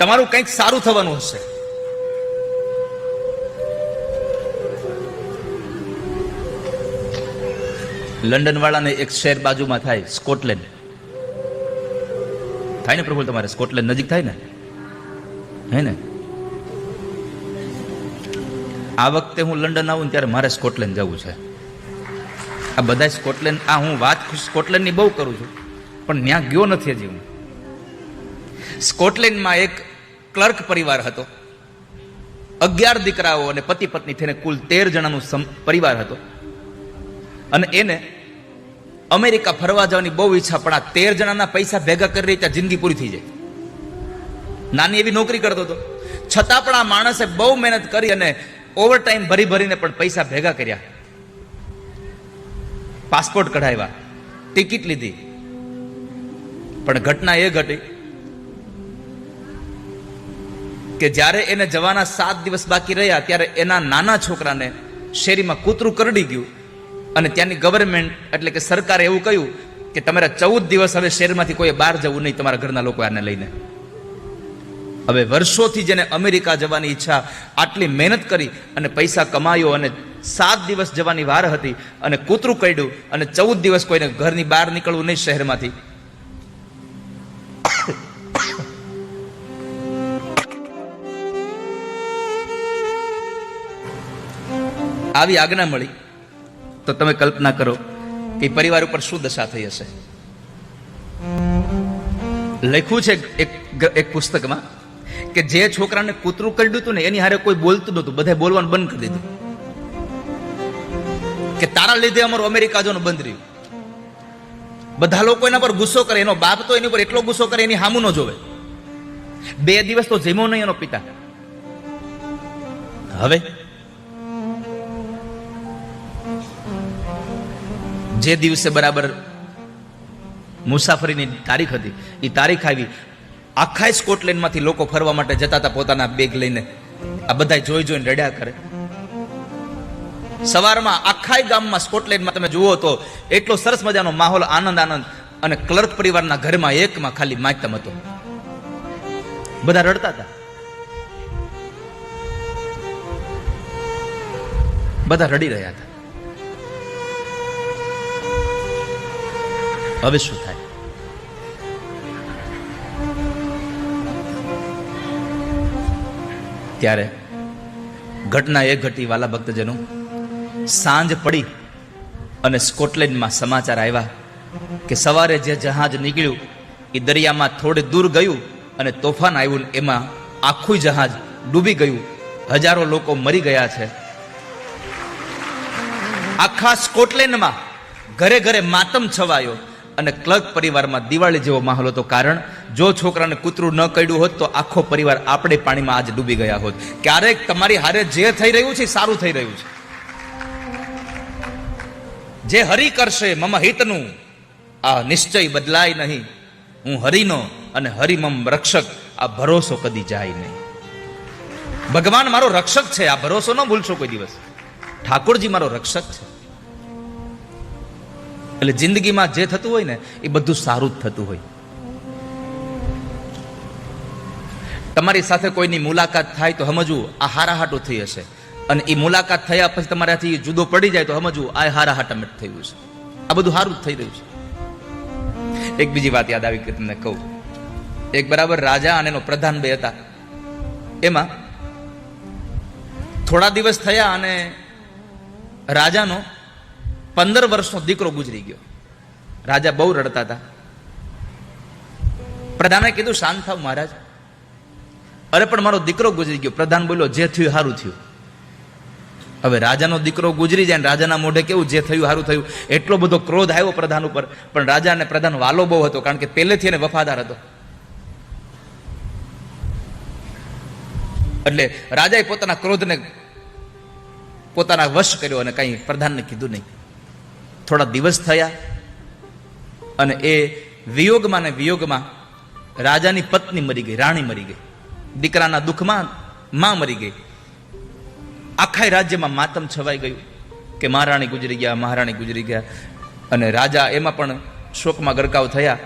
તમારું કંઈક સારું થવાનું હશે. લંડન વાળાને એક શહેર બાજુમાં થાય, સ્કોટલેન્ડ. થાય ને પ્રભુ તમારે, સ્કોટલેન્ડ નજીક થાય ને? હે ને? આ વખતે હું લંડન આવું ત્યારે મારે સ્કોટલેન્ડ જવું છે. આ બધા સ્કોટલેન્ડ આ હું વાત સ્કોટલેન્ડની બહુ કરું છું, પણ ત્યાં ગયો નથી હજી હું. સ્કોટલેન્ડમાં એક ક્લર્ક પરિવાર હતો. અગિયાર દીકરાઓ અને પતિ પત્ની થઈને કુલ તેર જણાનું પરિવાર હતો. અને એને અમેરિકા ફરવા જવાની બહુ ઈચ્છા, પણ આ તેર જણાના પૈસા ભેગા કરી રહી ત્યાં જિંદગી પૂરી થઈ જાય. નાની એવી નોકરી કરતો હતો. છતાં પણ આ માણસે બહુ મહેનત કરી અને ઓવર ટાઈમ ભરી ભરીને પણ પૈસા ભેગા કર્યા. પાસપોર્ટ કઢાવ્યા, ટિકિટ લીધી. પણ ઘટના એ ઘટી કે જ્યારે એને જવાના સાત દિવસ બાકી રહ્યા, ત્યારે એના નાના છોકરાને શેરીમાં કૂતરું કરડી ગયું. અને ત્યાંની ગવર્મેન્ટ એટલે કે સરકારે એવું કહ્યું કે તમારા ચૌદ દિવસ હવે શહેરમાંથી કોઈ બહાર જવું નહીં, તમારા ઘરના લોકો આને લઈને. હવે વર્ષોથી જેને અમેરિકા જવાની ઈચ્છા આટલી મહેનત કરી અને પૈસા કમાયો અને સાત દિવસ જવાની વાર હતી અને કૂતરું કરડ્યું અને ચૌદ દિવસ કોઈને ઘરની બહાર નીકળવું નહીં શહેરમાંથી આવી આજ્ઞા મળી, તો તમે કલ્પના કરો કે પરિવાર ઉપર શું દશા થઈ હશે. લખ્યું છે એક એક પુસ્તકમાં કે જે છોકરાને કૂતરું કરડ્યું હતું ને, એની હારે કોઈ બોલતું નહોતું બધા બોલવાનું બંધ કરી દીધું. કે તારા લીધે અમારું અમેરિકા જવાનું બંધ રહ્યું. બધા લોકો એના પર ગુસ્સો કરે, એનો બાપ તો એની ઉપર એટલો ગુસ્સો કરે, એની હામું ન જોવે. બે દિવસ તો જેમો નહીં એનો પિતા. હવે જે દિવસે બરાબર મુસાફરીની તારીખ હતી એ તારીખ આવી. આખા સ્કોટલેન્ડમાંથી લોકો ફરવા માટે જતા હતા પોતાના બેગ લઈને. આ બધા જોઈ જોઈને રડ્યા કરે. સવારમાં આખા ગામમાં સ્કોટલેન્ડમાં તમે જુઓ તો એટલો સરસ મજાનો માહોલ, આનંદ આનંદ. અને ક્લર્ક પરિવારના ઘરમાં એકમાં ખાલી માતમ હતો. બધા રડતા હતા. બધા રડી રહ્યા હતા. હવે શું થાય? ત્યારે ઘટના એ ઘટી વાલા ભક્તજનો સાંજ પડી અને સ્કોટલેન્ડમાં સમાચાર આવ્યા કે સવારે જે જહાજ નીકળ્યું એ દરિયામાં થોડે દૂર ગયું અને તોફાન આવ્યું એમાં આખું જહાજ ડૂબી ગયું. હજારો લોકો મરી ગયા છે. આખા સ્કોટલેન્ડમાં ઘરે ઘરે માતમ છવાયો. અને ક્લર્ક પરિવારમાં દિવાળી જેવો માહોલ હતો કારણ જો છોકરાને કૂતરું ન કર્યું હોત તો આખો પરિવાર આપણે પાણીમાં આજ ડૂબી ગયા હોત. ક્યારેક તમારી હારે જે થઈ રહ્યું છે સારું થઈ રહ્યું છે. જે હરી કરશે મમ હિતનું, આ નિશ્ચય બદલાય નહીં. હું હરિનો અને હરિમમ રક્ષક, આ ભરોસો કદી જાય નહીં. ભગવાન મારો રક્ષક છે, આ ભરોસો ન ભૂલશો કોઈ દિવસ. ઠાકોરજી મારો રક્ષક છે. એટલે જિંદગીમાં જે થતું હોય ને, એ બધું સારું જ થતું હોય. તમારી સાથે કોઈની મુલાકાત થાય તો સમજવું, આ હારાહાટું થઈ હશે. અને એ મુલાકાત થયા પછી તમારાથી જુદો પડી જાય તો સમજવું, આ હારાહાટા મેટ થયું છે. આ બધું સારું જ થઈ રહ્યું છે. એક બીજી વાત યાદ આવી કે તમને કહું. એક બરાબર રાજા અને એનો પ્રધાન બે હતા. એમાં થોડા દિવસ થયા અને રાજાનો પંદર વર્ષનો દીકરો ગુજરી ગયો. રાજા બહુ રડતા હતા. પ્રધાને કીધું, શાંત થાવ મહારાજ. અરે, પણ મારો દીકરો ગુજરી ગયો. પ્રધાન બોલ્યો, જે થયું સારું થયું. હવે રાજાનો દીકરો ગુજરી જાય રાજાના મોઢે કેવું જે થયું સારું થયું? એટલો બધો ક્રોધ આવ્યો પ્રધાન ઉપર. પણ રાજા અને પ્રધાન વાલો બહુ હતો, કારણ કે પહેલેથી એને વફાદાર હતો. એટલે રાજાએ પોતાના ક્રોધને પોતાના વશ કર્યો અને કંઈ પ્રધાનને કીધું નહીં. થોડા દિવસ થયા અને એ વિયોગમાં ને વિયોગમાં રાજાની પત્ની મરી ગઈ, રાણી મરી ગઈ. દીકરાના દુઃખમાં માં મરી ગઈ. આખા રાજ્યમાં માતમ છવાઈ ગયું કે મહારાણી ગુજરી ગયા મહારાણી ગુજરી ગયા. અને રાજા એમાં પણ શોકમાં ગરકાવ થયા.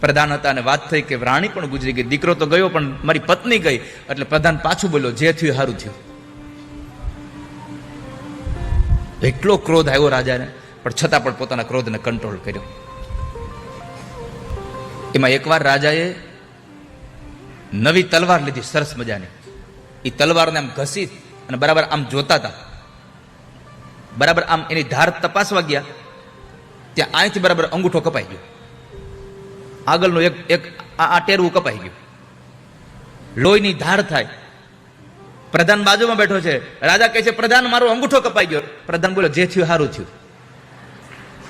પ્રધાન હતા અને વાત થઈ કે રાણી પણ ગુજરી ગઈ, દીકરો તો ગયો પણ મારી પત્ની ગઈ. એટલે પ્રધાન પાછું બોલ્યો, જે થયું સારું થયું. એટલો ક્રોધ આવ્યો રાજાને. પણ છતાં પણ પોતાના ક્રોધને કંટ્રોલ કર્યો. એમાં એકવાર રાજાએ નવી તલવાર લીધી, સરસ મજાની. એ તલવારને આમ ઘસી અને બરાબર આમ જોતા હતા બરાબર આમ એની ધાર તપાસવા ગયા. ત્યાં અહીંથી બરાબર અંગૂઠો કપાઈ ગયો. આગળનું એક એક આ ટેરવું કપાઈ ગયું. લોહીની ધાર થાય. પ્રધાન બાજુમાં બેઠો છે. રાજા કહે છે, પ્રધાન, મારો અંગૂઠો કપાઈ ગયો. પ્રધાન બોલો, જે થયું સારું થયું.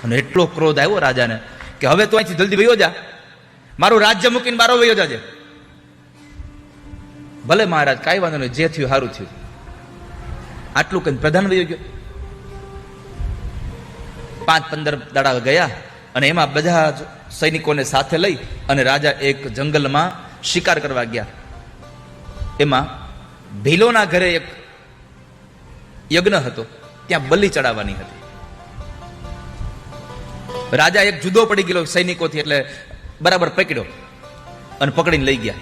અને એટલો ક્રોધ આવ્યો રાજાને કે હવે તો અહીંથી જલ્દી વયો જા. મારું રાજ્ય મૂકીને બારો વયો જાજે. ભલે મહારાજ, કાંઈ વાંધો નહીં, જે થયું સારું થયું. આટલું કહીને પ્રધાન વયો ગયો. પાંચ પંદર દાડા ગયા અને એમાં બધા સૈનિકોને સાથે લઈ અને રાજા એક જંગલમાં શિકાર કરવા ગયા. એમાં ભીલોના ઘરે એક યજ્ઞ હતો, ત્યાં બલી ચડાવવાની હતી. રાજા એક જુદો પડી ગયેલો સૈનિકોથી એટલે બરાબર પકડ્યો અને પકડીને લઈ ગયા.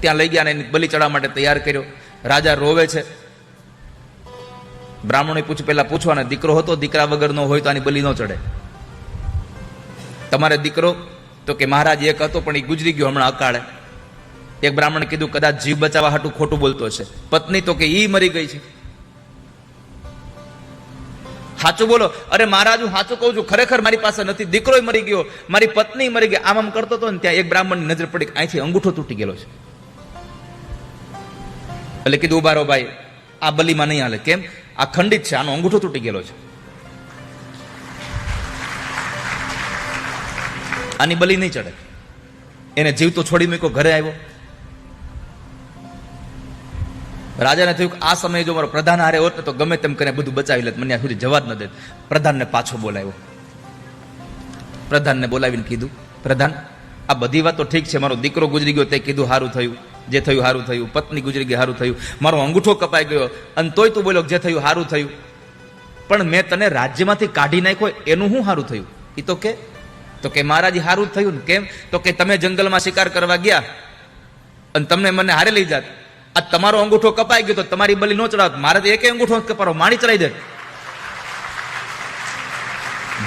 ત્યાં લઈ ગયા અને એની બલી ચડાવવા માટે તૈયાર કર્યો. રાજા રોવે છે. બ્રાહ્મણે પૂછ પેલા પૂછવાના, દીકરો હતો? દીકરા વગરનો હોય તો આની બલી ન ચડે તમારે દીકરો? તો કે મહારાજ એક હતો, પણ એ ગુજરી ગયો હમણાં અકાળે. એક બ્રાહ્મણે કીધું, કદાચ જીવ બચાવવા હાટું ખોટું બોલતો છે પત્ની તો કે એ મરી ગઈ છે. સાચું બોલો? અરે મહારાજ, હું સાચું કહું છું, ખરેખર મારી પાસે નથી. દીકરો મરી ગયો, મારી પત્ની મરી ગઈ, આમ આમ કરતો હતો ને ત્યાં એક બ્રાહ્મણની નજર પડી અહીંથી અંગૂઠો તૂટી ગયેલો છે. એટલે કીધું, ઊભા ભાઈ, આ બલીમાં નહીં હાલે. કેમ? આ ખંડિત છે, આનો અંગૂઠો તૂટી ગયેલો છે. આની બલી નહીં ચડે. એને જીવતો છોડી મૂક્યો, ઘરે આવ્યો. રાજાને થયું કે આ સમયે જો મારો પ્રધાન હારે હોત ને તો ગમે તેમ કરીને બધું બચાવી લેત, મને સુધી જવા જ ન દે પ્રધાનને પાછો બોલાવ્યો. પ્રધાનને બોલાવીને કીધું, પ્રધાન, આ બધી વાત તો ઠીક છે, મારો દીકરો ગુજરી ગયો તે કીધું સારું થયું, જે થયું સારું થયું, પત્ની ગુજરી ગઈ સારું થયું, મારો અંગૂઠો કપાઈ ગયો, અને તોય તું બોલ્યો જે થયું સારું થયું. પણ મેં તને રાજ્યમાંથી કાઢી નાખ્યો, એનું શું સારું થયું? એ તો કે તો કે મહારાજ સારું થયું ને, કેમ? તો કે તમે જંગલમાં શિકાર કરવા ગયા, અને તમને મને હારે લઈ જાત. આ તમારો અંગૂઠો કપાઈ ગયો તો તમારી બલી નો ચડાવત. મારે તો એકે અંગૂઠો કપારો માણી ચડાઈ દે.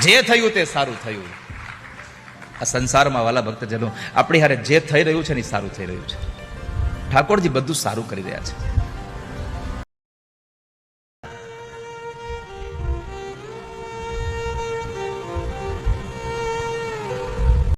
જે થયું તે સારું થયું. આ સંસારમાં વાલા ભક્તજનો, આપણી હારે જે થઈ રહ્યું છે ને સારું થઈ રહ્યું છે. ઠાકોરજી બધું સારું કરી રહ્યા છે.